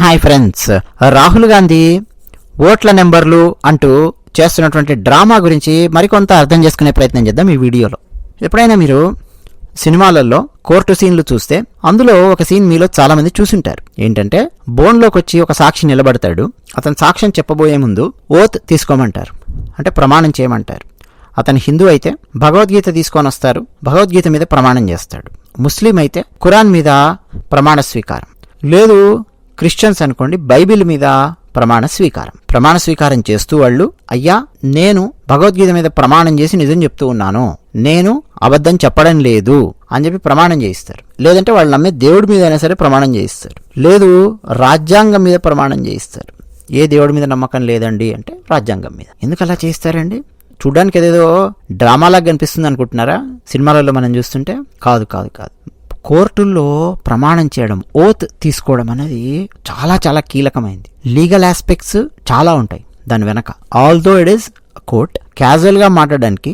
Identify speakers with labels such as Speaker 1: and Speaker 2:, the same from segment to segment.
Speaker 1: Hi friends Rahul Gandhi ఓట్ల నెంబర్లు అంటూ చేస్తున్నటువంటి డ్రామా గురించి మరికొంత అర్థం చేసుకునే ప్రయత్నం చేద్దాం ఈ వీడియోలో. ఎప్పుడైనా మీరు సినిమాలలో కోర్టు సీన్లు చూస్తే అందులో ఒక సీన్ మీలో చాలామంది చూసుంటారు. ఏంటంటే బోన్లోకి వచ్చి ఒక సాక్షి నిలబడతాడు. అతను సాక్ష్యం చెప్పబోయే ముందు ఓత్ తీసుకోమంటారు. అంటే ప్రమాణం చేయమంటారు. అతను హిందూ అయితే భగవద్గీత తీసుకొని వస్తారు. భగవద్గీత మీద ప్రమాణం చేస్తాడు. ముస్లిం అయితే ఖురాన్ మీద ప్రమాణ స్వీకారం. లేదు క్రిస్టియన్స్ అనుకోండి బైబిల్ మీద ప్రమాణ స్వీకారం. ప్రమాణ స్వీకారం చేస్తూ వాళ్ళు అయ్యా నేను భగవద్గీత మీద ప్రమాణం చేసి నిజం చెప్తూ ఉన్నాను. నేను అబద్ధం చెప్పడం లేదు అని చెప్పి ప్రమాణం చేయిస్తారు. లేదంటే వాళ్ళు నమ్మే దేవుడి మీద అయినా సరే ప్రమాణం చేయిస్తారు. లేదు రాజ్యాంగం మీద ప్రమాణం చేయిస్తారు. ఏ దేవుడి మీద నమ్మకం లేదండి అంటే రాజ్యాంగం మీద. ఎందుకు అలా చేయిస్తారండి? చూడ్డానికి ఏదేదో డ్రామాలాగా కనిపిస్తుంది అనుకుంటున్నారా? సినిమాలలో మనం చూస్తుంటే కాదు కాదు కాదు. కోర్టుల్లో ప్రమాణం చేయడం ఓత్ తీసుకోవడం అనేది చాలా చాలా కీలకమైంది. లీగల్ ఆస్పెక్ట్స్ చాలా ఉంటాయి దాని వెనక. ఆల్దో ఇట్ ఈస్ కోర్ట్ క్యాజువల్గా మాట్లాడడానికి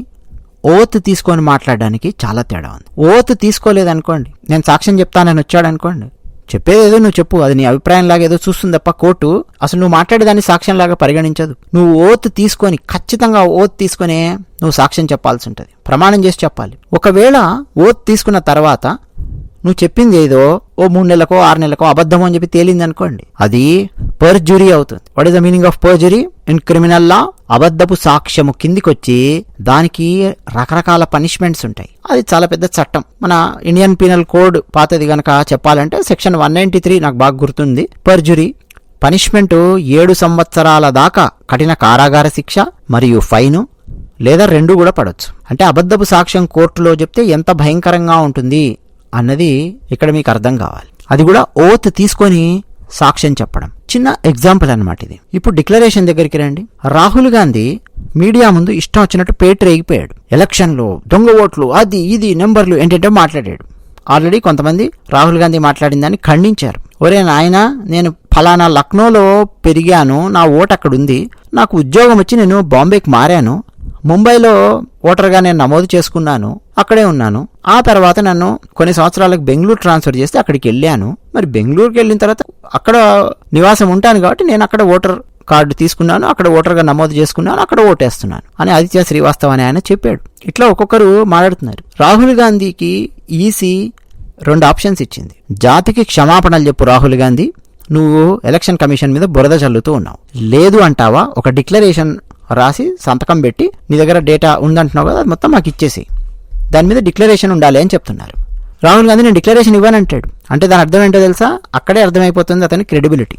Speaker 1: ఓత్ తీసుకొని మాట్లాడడానికి చాలా తేడా ఉంది. ఓత్ తీసుకోలేదనుకోండి నేను సాక్ష్యం చెప్తానని వచ్చాడు అనుకోండి చెప్పేది ఏదో నువ్వు చెప్పు అది నీ అభిప్రాయం లాగా ఏదో చూస్తుంది తప్ప కోర్టు అసలు నువ్వు మాట్లాడేదాన్ని సాక్ష్యం లాగా పరిగణించదు. నువ్వు ఓత్ తీసుకొని ఖచ్చితంగా ఓత్ తీసుకునే నువ్వు సాక్ష్యం చెప్పాల్సి ఉంటుంది. ప్రమాణం చేసి చెప్పాలి. ఒకవేళ ఓత్ తీసుకున్న తర్వాత నువ్వు చెప్పింది ఏదో ఓ మూడు నెలలకో ఆరు నెలలకో అబద్ధం అని చెప్పి తేలింది అనుకోండి. అది పర్జురీ అవుతుంది. What is the meaning of perjury in criminal law అబద్ధపు సాక్ష్యము కిందికొచ్చి దానికి రకరకాల పనిష్మెంట్స్ ఉంటాయి. అది చాలా పెద్ద చట్టం. మన ఇండియన్ పీనల్ కోడ్ పాతది గనక చెప్పాలంటే సెక్షన్ వన్ నైన్టీ త్రీ నాకు బాగా గుర్తుంది. పర్జురీ పనిష్మెంట్ ఏడు సంవత్సరాల దాకా కఠిన కారాగార శిక్ష మరియు ఫైను లేదా రెండు కూడా పడవచ్చు అంటే అబద్ధపు సాక్ష్యం కోర్టులో చెప్తే ఎంత భయంకరంగా ఉంటుంది? అన్నది ఇక్కడ మీకు అర్థం కావాలి. అది కూడా ఓత్ తీసుకొని సాక్ష్యం చెప్పడం. చిన్న ఎగ్జాంపుల్ అన్నమాట ఇది. ఇప్పుడు డిక్లరేషన్ దగ్గరికి రండి. రాహుల్ గాంధీ మీడియా ముందు ఇష్టం వచ్చినట్టు పేట రేగిపోయాడు. ఎలక్షన్లో దొంగ ఓట్లు అది ఇది నెంబర్లు ఏంటంటే మాట్లాడాడు. ఆల్రెడీ కొంతమంది రాహుల్ గాంధీ మాట్లాడిన దాన్ని ఖండించారు. ఒరే నాయన నేను ఫలానా లక్నోలో పెరిగాను నా ఓటు అక్కడ ఉంది. నాకు ఉద్యోగం వచ్చి నేను బాంబేకి మారాను. ముంబైలో ఓటర్గా నేను నమోదు చేసుకున్నాను అక్కడే ఉన్నాను. ఆ తర్వాత నన్ను కొన్ని సంవత్సరాలకు బెంగళూరు ట్రాన్స్ఫర్ చేస్తే అక్కడికి వెళ్ళాను. మరి బెంగళూరుకి వెళ్ళిన తర్వాత అక్కడ నివాసం ఉంటాను కాబట్టి నేను అక్కడ ఓటర్ కార్డు తీసుకున్నాను అక్కడ ఓటర్గా నమోదు చేసుకున్నాను అక్కడ ఓటేస్తున్నాను అని ఆదిత్య శ్రీవాస్తవ్ అని ఆయన చెప్పాడు. ఇట్లా ఒక్కొక్కరు మాట్లాడుతున్నారు. రాహుల్ గాంధీకి ఈసీ రెండు ఆప్షన్స్ ఇచ్చింది. జాతికి క్షమాపణలు చెప్పు రాహుల్ గాంధీ నువ్వు ఎలక్షన్ కమిషన్ మీద బురద చల్లుతూ ఉన్నావు. లేదు అంటావా? ఒక డిక్లరేషన్ రాసి సంతకం పెట్టి నీ దగ్గర డేటా ఉందంటున్నావు కదా అది మొత్తం మాకు ఇచ్చేసి. దాని మీద డిక్లరేషన్ ఉండాలి అని చెప్తున్నారు. రాహుల్ గాంధీ నేను డిక్లరేషన్ ఇవ్వనంటాడు అంటే దాని అర్థం ఏంటో తెలుసా? అక్కడే అర్థమైపోతుంది అతని క్రెడిబిలిటీ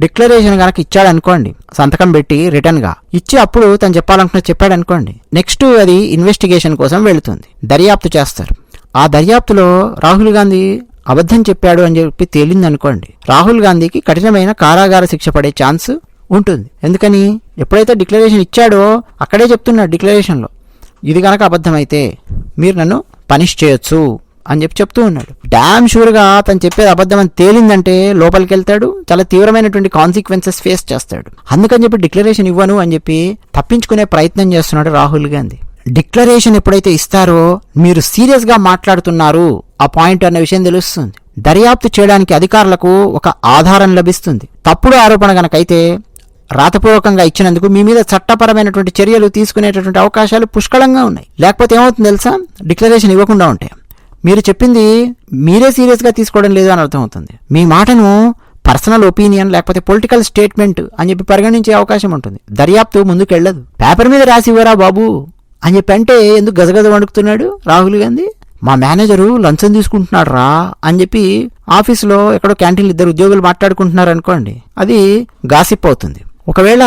Speaker 1: డిక్లరేషన్ కనుక ఇచ్చాడు అనుకోండి సంతకం పెట్టి రిటర్న్గా ఇచ్చి అప్పుడు తను చెప్పాలనుకున్న చెప్పాడు అనుకోండి. నెక్స్ట్ అది ఇన్వెస్టిగేషన్ కోసం వెళుతుంది. దర్యాప్తు చేస్తారు. ఆ దర్యాప్తులో రాహుల్ గాంధీ అబద్ధం చెప్పాడు అని చెప్పి తేలింది అనుకోండి రాహుల్ గాంధీకి కఠినమైన కారాగార శిక్ష పడే ఛాన్స్ ఉంటుంది. ఎందుకని? ఎప్పుడైతే డిక్లరేషన్ ఇచ్చాడో అక్కడే చెప్తున్నాడు డిక్లరేషన్లో ఇది కనుక అబద్ధమైతే మీరు నన్ను పనిష్ చేయొచ్చు అని చెప్పి చెప్తూ ఉన్నాడు. డ్యామ్ షూర్గా తను చెప్పేది అబద్ధం అని తేలిందంటే లోపలికి వెళ్తాడు చాలా తీవ్రమైనటువంటి కాన్సిక్వెన్సెస్ ఫేస్ చేస్తాడు. అందుకని చెప్పి డిక్లరేషన్ ఇవ్వను అని చెప్పి తప్పించుకునే ప్రయత్నం చేస్తున్నాడు రాహుల్ గాంధీ. డిక్లరేషన్ ఎప్పుడైతే ఇస్తారో మీరు సీరియస్గా మాట్లాడుతున్నారు ఆ పాయింట్ అన్న విషయం తెలుస్తుంది. దర్యాప్తు చేయడానికి అధికారులకు ఒక ఆధారం లభిస్తుంది. తప్పుడు ఆరోపణ గనకైతే రాతపూర్వకంగా ఇచ్చినందుకు మీ మీద చట్టపరమైనటువంటి చర్యలు తీసుకునేటటువంటి అవకాశాలు పుష్కలంగా ఉన్నాయి. లేకపోతే ఏమవుతుంది తెలుసా? డిక్లరేషన్ ఇవ్వకుండా ఉంటాయి. మీరు చెప్పింది మీరే సీరియస్గా తీసుకోవడం లేదు అని అర్థమవుతుంది. మీ మాటను పర్సనల్ ఒపీనియన్ లేకపోతే పొలిటికల్ స్టేట్మెంట్ అని చెప్పి పరిగణించే అవకాశం ఉంటుంది. దర్యాప్తు ముందుకు వెళ్ళదు పేపర్ మీద రాసి ఇవ్వరా బాబు? అని చెప్పి అంటే ఎందుకు గజగజ వణుకుతున్నాడు రాహుల్ గాంధీ? మా మేనేజరు లంచం తీసుకుంటున్నాడు రా అని చెప్పి ఆఫీసులో ఎక్కడో క్యాంటీన్లు ఇద్దరు ఉద్యోగులు మాట్లాడుకుంటున్నారు అనుకోండి అది గాసిప్ అవుతుంది. ఒకవేళ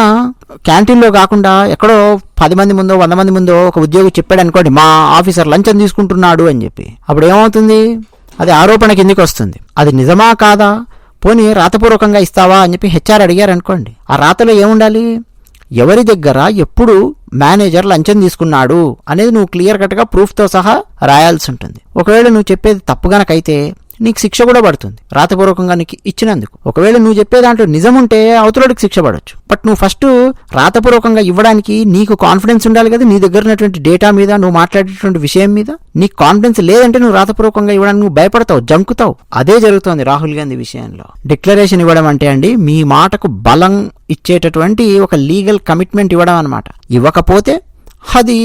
Speaker 1: క్యాంటీన్లో కాకుండా ఎక్కడో పది మంది ముందో వంద మంది ముందో ఒక ఉద్యోగి చెప్పాడు అనుకోండి మా ఆఫీసర్ లంచం తీసుకుంటున్నాడు అని చెప్పి అప్పుడు ఏమవుతుంది? అది ఆరోపణ కిందికి వస్తుంది. అది నిజమా కాదా? పోనీ రాతపూర్వకంగా ఇస్తావా అని చెప్పి హెచ్ఆర్ అడిగారు అనుకోండి. ఆ రాతలో ఏముండాలి? ఎవరి దగ్గర ఎప్పుడు మేనేజర్ లంచం తీసుకున్నాడు అనేది నువ్వు క్లియర్ కట్గా ప్రూఫ్తో సహా రాయాల్సి ఉంటుంది. ఒకవేళ నువ్వు చెప్పేది తప్పు గనకైతే నీకు శిక్ష కూడా పడుతుంది. రాతపూర్వకంగా నీకు ఇచ్చినందుకు. ఒకవేళ నువ్వు చెప్పే దాంట్లో నిజం ఉంటే అవతలోడికి శిక్ష పడవచ్చు బట్ నువ్వు ఫస్ట్ రాతపూర్వకంగా ఇవ్వడానికి నీకు కాన్ఫిడెన్స్ ఉండాలి కదా నీ దగ్గర ఉన్నటువంటి డేటా మీద నువ్వు మాట్లాడేటువంటి విషయం మీద. నీకు కాన్ఫిడెన్స్ లేదంటే నువ్వు రాతపూర్వకంగా ఇవ్వడానికి నువ్వు భయపడతావు జంకుతావు. అదే జరుగుతోంది రాహుల్ గాంధీ విషయంలో. డిక్లరేషన్ ఇవ్వడం అంటే అండి మీ మాటకు బలం ఇచ్చేటటువంటి ఒక లీగల్ కమిట్మెంట్ ఇవ్వడం అనమాట ఇవ్వకపోతే అది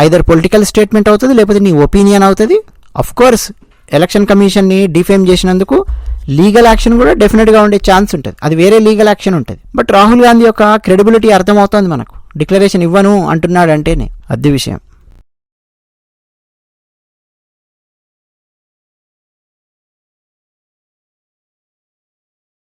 Speaker 1: ఐదర్ పొలిటికల్ స్టేట్మెంట్ అవుతుంది లేకపోతే నీ ఒపీనియన్ అవుతుంది. అఫ్ కోర్స్ ఎలక్షన్ కమిషన్ని డిఫేమ్ చేసినందుకు లీగల్ యాక్షన్ కూడా డెఫినెట్గా ఉండే ఛాన్స్ ఉంటుంది. అది వేరే లీగల్ యాక్షన్ ఉంటుంది. బట్ రాహుల్ గాంధీ యొక్క క్రెడిబిలిటీ అర్థమవుతోంది మనకు. డిక్లరేషన్ ఇవ్వను అంటున్నాడు అంటేనే అది విషయం.